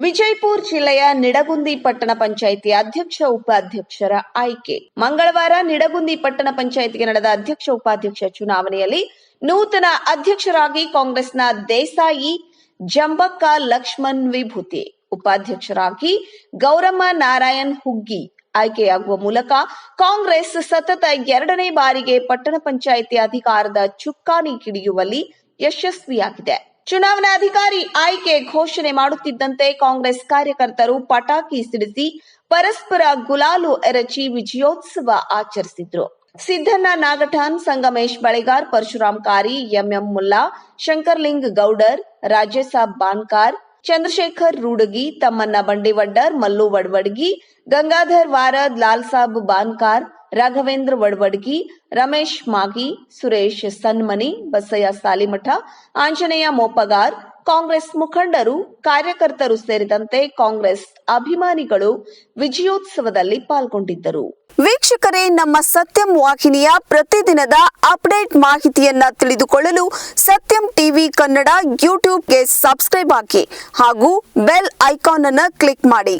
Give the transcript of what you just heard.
ವಿಜಯಪುರ ಜಿಲ್ಲೆಯ ನಿಡಗುಂದಿ ಪಟ್ಟಣ ಪಂಚಾಯಿತಿ ಅಧ್ಯಕ್ಷ ಉಪಾಧ್ಯಕ್ಷರ ಆಯ್ಕೆ. ಮಂಗಳವಾರ ನಿಡಗುಂದಿ ಪಟ್ಟಣ ಪಂಚಾಯಿತಿಗೆ ನಡೆದ ಅಧ್ಯಕ್ಷ ಉಪಾಧ್ಯಕ್ಷ ಚುನಾವಣೆಯಲ್ಲಿ ನೂತನ ಅಧ್ಯಕ್ಷರಾಗಿ ಕಾಂಗ್ರೆಸ್ನ ದೇಸಾಯಿ ಜಂಬಕ್ಕ ಲಕ್ಷ್ಮಣ್ ವಿಭೂತಿ. ಉಪಾಧ್ಯಕ್ಷರಾಗಿ ಗೌರಮ್ಮ ನಾರಾಯಣ್ ಹುಗ್ಗಿ. ಆಯ್ಕೆಯಾಗುವ ಮೂಲಕ ಕಾಂಗ್ರೆಸ್ ಸತತ ಎರಡನೇ ಬಾರಿಗೆ ಪಟ್ಟಣ ಪಂಚಾಯಿತಿ ಅಧಿಕಾರದ ಚುಕ್ಕಾಣಿ ಹಿಡಿಯುವಲ್ಲಿ ಯಶಸ್ವಿಯಾಗಿದೆ. ಚುನಾವಣಾಧಿಕಾರಿ ಆಯ್ಕೆ ಘೋಷಣೆ ಮಾಡುತ್ತಿದ್ದಂತೆ ಕಾಂಗ್ರೆಸ್ ಕಾರ್ಯಕರ್ತರು ಪಟಾಕಿ ಸಿಡಿಸಿ ಪರಸ್ಪರ ಗುಲಾಲು ಎರಚಿ ವಿಜಯೋತ್ಸವ ಆಚರಿಸಿದ್ರು. ಸಿದ್ದಣ್ಣ ನಾಗಠಾನ್ ಸಂಗಮೇಶ್ ಬಳೆಗಾರ್ ಪರಶುರಾಮ್ ಕಾರಿ, ಎಂಎಂ ಮುಲ್ಲಾ, ಶಂಕರ್ಲಿಂಗ್ ಗೌಡರ್, ರಾಜೇಸಾಬ್ ಬಾನ್ಕಾರ್, ಚಂದ್ರಶೇಖರ್ ರೂಡಗಿ ತಮ್ಮನ್ನ ಬಂಡಿವಡ್ಡರ್, ಮಲ್ಲು ವಡ್ವಡ್ಗಿ, ಗಂಗಾಧರ್ ವಾರದ್ ಲಾಲ್ ಸಾಬ್ ಬಾನ್ಕಾರ್ ರಾಘವೇಂದ್ರ ವಡ್ವಡ್ಗಿ, ರಮೇಶ್ ಮಾಗಿ, ಸುರೇಶ್ ಸನ್ಮನಿ, ಬಸಯ್ಯ ಸಾಲಿಮಠ, ಆಂಜನೇಯ ಮೋಪಗಾರ್, ಕಾಂಗ್ರೆಸ್ ಮುಖಂಡರು, ಕಾರ್ಯಕರ್ತರು ಸೇರಿದಂತೆ ಕಾಂಗ್ರೆಸ್ ಅಭಿಮಾನಿಗಳು ವಿಜಯೋತ್ಸವದಲ್ಲಿ ಪಾಲ್ಗೊಂಡಿದ್ದರು. ವೀಕ್ಷಕರೇ, ನಮ್ಮ ಸತ್ಯಂ ವಾಹಿನಿಯ ಪ್ರತಿದಿನದ ಅಪ್ಡೇಟ್ ಮಾಹಿತಿಯನ್ನ ತಿಳಿದುಕೊಳ್ಳಲು ಸತ್ಯಂ ಟಿವಿ ಕನ್ನಡ ಯೂಟ್ಯೂಬ್ಗೆ ಸಬ್ಸ್ಕ್ರೈಬ್ ಹಾಕಿ ಹಾಗೂ ಬೆಲ್ ಐಕಾನ್ ಅನ್ನು ಕ್ಲಿಕ್ ಮಾಡಿ.